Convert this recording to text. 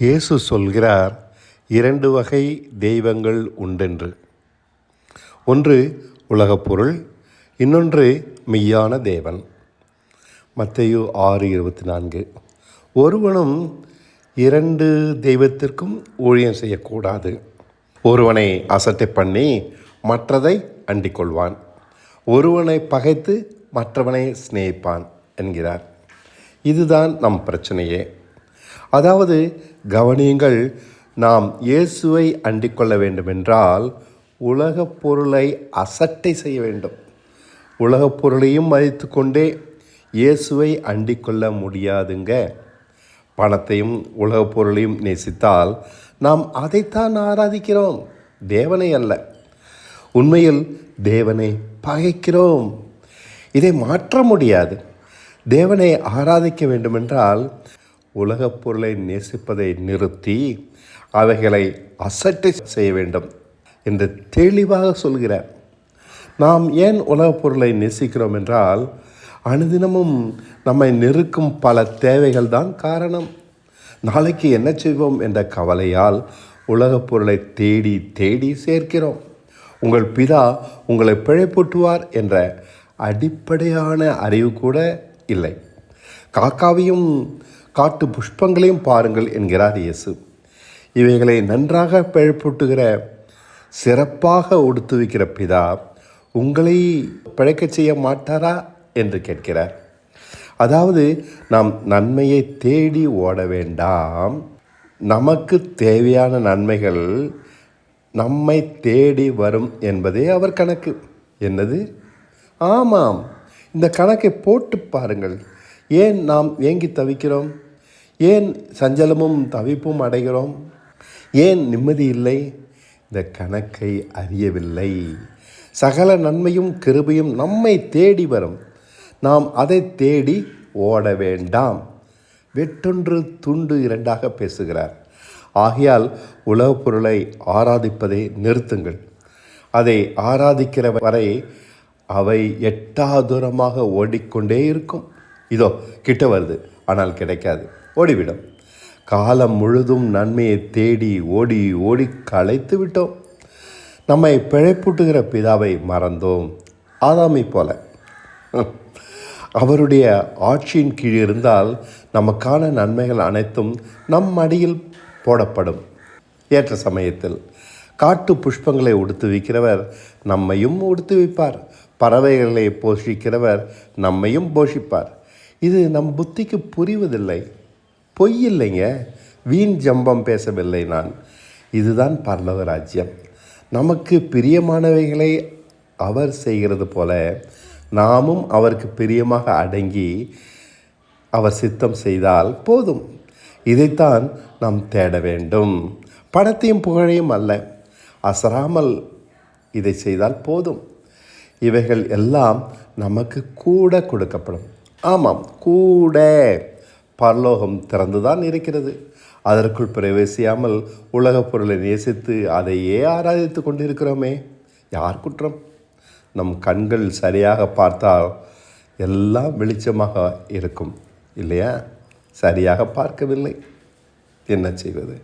இயேசு சொல்கிறார் இரண்டு வகை தெய்வங்கள் உண்டென்று. ஒன்று உலகப் பொருள் இன்னொன்று மெய்யான தேவன். மத்தையு ஆறு இருபத்தி நான்கு. ஒருவனும் இரண்டு தெய்வத்திற்கும் ஊழியம் செய்யக்கூடாது. ஒருவனை அசட்டை பண்ணி மற்றதை அண்டிக்கொள்வான் ஒருவனை பகைத்து மற்றவனை சிநேகிப்பான் என்கிறார். இதுதான் நம் பிரச்சனையே. அதாவது கவனியுங்கள் நாம் இயேசுவை அண்டிக் கொள்ள வேண்டுமென்றால் உலகப் பொருளை அசட்டை செய்ய வேண்டும். உலகப் பொருளையும் மதித்து கொண்டே இயேசுவை அண்டிக் கொள்ள முடியாதுங்க. பணத்தையும் உலகப் பொருளையும் நேசித்தால் நாம் அதைத்தான் ஆராதிக்கிறோம். தேவனை அல்ல. உண்மையில் தேவனை பகைக்கிறோம். இதை மாற்ற முடியாது. தேவனை ஆராதிக்க வேண்டுமென்றால் உலகப் பொருளை நேசிப்பதை நிறுத்தி அவைகளை அசட்டை செய்ய வேண்டும் என்று தெளிவாக சொல்கிறார் நாம் ஏன் உலகப் பொருளை நேசிக்கிறோம் என்றால் அனுதினமும் நம்மை நெருக்கும் பல தேவைகள் தான் காரணம். நாளைக்கு என்ன செய்வோம் என்ற கவலையால் உலகப் பொருளை தேடி தேடி சேர்க்கிறோம். உங்கள் பிதா உங்களை பிழைப்பூட்டுவார் என்ற அடிப்படையான அறிவு கூட இல்லை. காக்காவையும் காட்டு புஷ்பங்களையும் பாருங்கள் என்கிறார் இயேசு. இவைகளை நன்றாக பிழைப்பூட்டுகிற சிறப்பாக உடுத்து வைக்கிற பிதா உங்களை பிழைக்க செய்ய மாட்டாரா என்று கேட்கிறார். அதாவது நாம் நன்மையை தேடி ஓட வேண்டாம். நமக்கு தேவையான நன்மைகள் நம்மை தேடி வரும் என்பதே அவர் கணக்கு. என்னது? ஆமாம். இந்த கணக்கை போட்டு பாருங்கள். ஏன் நாம் ஏங்கி தவிக்கிறோம்? ஏன் சஞ்சலமும் தவிப்பும் அடைகிறோம்? ஏன் நிம்மதி இல்லை? இந்த கணக்கை அறியவில்லை. சகல நன்மையும் கிருபையும் நம்மை தேடி வரும். நாம் அதை தேடி ஓட வேண்டாம். வெட்டொன்று துண்டு இரண்டாக பேசுகிறார். ஆகையால் உலகப் பொருளை ஆராதிப்பதை நிறுத்துங்கள். அதை ஆராதிக்கிற வரை அவை எட்டாதூரமாக ஓடிக்கொண்டே இருக்கும். இதோ கிட்ட வருது. ஆனால் கிடைக்காது. ஓடிவிடும். காலம் முழுதும் நன்மையை தேடி ஓடி ஓடி களைத்து விட்டோம். நம்மை பிழைப்பூட்டுகிற பிதாவை மறந்தோம். ஆதாமை போல. அவருடைய ஆட்சியின் கீழ் இருந்தால் நமக்கான நன்மைகள் அனைத்தும் நம் அடியில் போடப்படும். ஏற்ற சமயத்தில் காட்டு புஷ்பங்களை உடுத்து வைக்கிறவர் நம்மையும் உடுத்து வைப்பார். பறவைகளை போஷிக்கிறவர் நம்மையும் போஷிப்பார். இது நம் புத்திக்கு புரிவதில்லை. பொய் இல்லைங்க. வீண் ஜம்பம் பேசவில்லை நான். இதுதான் பல்லவ ராஜ்யம். நமக்கு பிரியமானவைகளை அவர் செய்கிறது போல நாமும் அவருக்கு பிரியமாக அடங்கி அவர் சித்தம் செய்தால் போதும். இதைத்தான் நாம் தேட வேண்டும். பணத்தையும் புகழையும் அல்ல. அசராமல் இதை செய்தால் போதும். இவைகள் எல்லாம் நமக்கு கூட கொடுக்கப்படும். ஆமாம் கூட பரலோகம் திறந்துதான் இருக்கிறது. அதற்குள் பிரவேசியாமல் உலகப் பொருளை நேசித்து அதையே ஆராதித்து கொண்டிருக்கிறோமே. யார் குற்றம்? நம் கண்கள் சரியாக பார்த்தால் எல்லாம் வெளிச்சமாக இருக்கும் இல்லையா? சரியாக பார்க்கவில்லை. என்ன செய்வது?